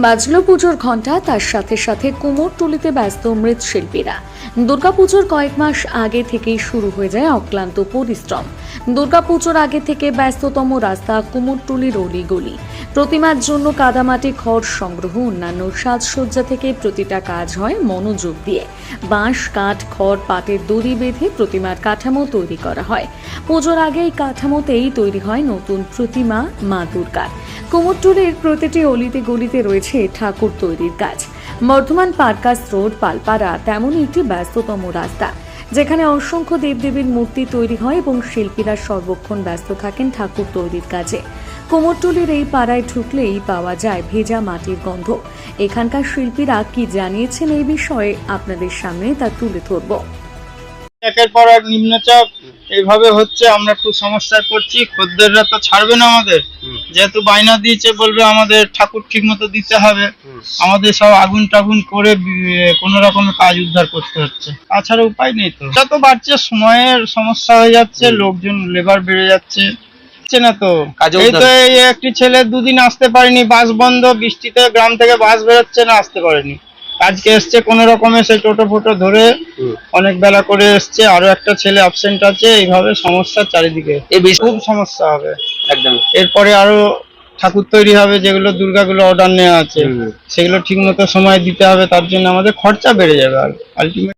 বাজলো পুজোর ঘণ্টা, তার সাথে সাথে কুমোরটুলিতে ব্যস্ত মৃৎশিল্পীরা। দুর্গাপুজোর কয়েক মাস আগে থেকেই শুরু হয়ে যায় অক্লান্ত পরিশ্রম। দুর্গাপুজোর আগে থেকে ব্যস্ততম রাস্তা কুমোরটুলির অলিগলি প্রতিমার জন্য কাদামাটি, খড় সংগ্রহ, অন্যান্য সাজসজ্জা থেকে প্রতিটা কাজ হয় মনোযোগ দিয়ে। বাঁশ, কাঠ, খড়, পাটের দড়ি বেঁধে প্রতিমার কাঠামো তৈরি করা হয়। পুজোর আগে এই কাঠামোতেই তৈরি হয় নতুন প্রতিমা, মা দুর্গার। কুমোরটুলির প্রতিটি অলিতে গলিতে রয়েছে ঠাকুর তৈরির কাজ। বর্ধমান পার্কাস রোড, পালপাড়া, তেমনই একটি ব্যস্ততম রাস্তা। যেখানে অসংখ্য দেবদেবীর মূর্তি তৈরি হয় এবং শিল্পীরা সর্বক্ষণ ব্যস্ত থাকেন ঠাকুর তৈরির কাজে। কুমোরটুলির এই পাড়ায় ঢুকলেই পাওয়া যায় ভেজা মাটির গন্ধ। এখানকার শিল্পীরা কি জানিয়েছেন এই বিষয়ে আপনাদের সামনে তা তুলে ধরবো। একের পর এক নিম্নচাপ। এইভাবে হচ্ছে আমরা একটু সমস্যায় পড়ছি। খদ্দেররা তো ছাড়বে না আমাদের। যেহেতু বায়না দিয়েছে বলবে আমাদের ঠাকুর ঠিক মতো দিতে হবে। আমাদের সব আগুন টাগুন করে কোন রকম কাজ উদ্ধার করতে হচ্ছে। তাছাড়া উপায় নেই তো। তো বাড়ছে সময়ের সমস্যা হয়ে যাচ্ছে লোকজন লেবার বেড়ে যাচ্ছে। না তো? এই তো এই একটি ছেলে দুদিন আসতে পারেনি বাস বন্ধ বৃষ্টিতে গ্রাম থেকে বাস বেরোচ্ছে না আসতে পারেনি। আজকে এসছে কোন রকমে সে টোটো ফোটো ধরে অনেক বেলা করে এসছে আরও একটা ছেলে অ্যাবসেন্ট আছে এইভাবে সমস্যা চারিদিকে। খুব সমস্যা হবে। একদম। এরপরে আরও ঠাকুর তৈরি হবে যেগুলো দুর্গাগুলো অর্ডার নেওয়া আছে সেগুলো ঠিক মতো সময় দিতে হবে তার জন্য আমাদের খরচা বেড়ে যাবে আর আলটিমেট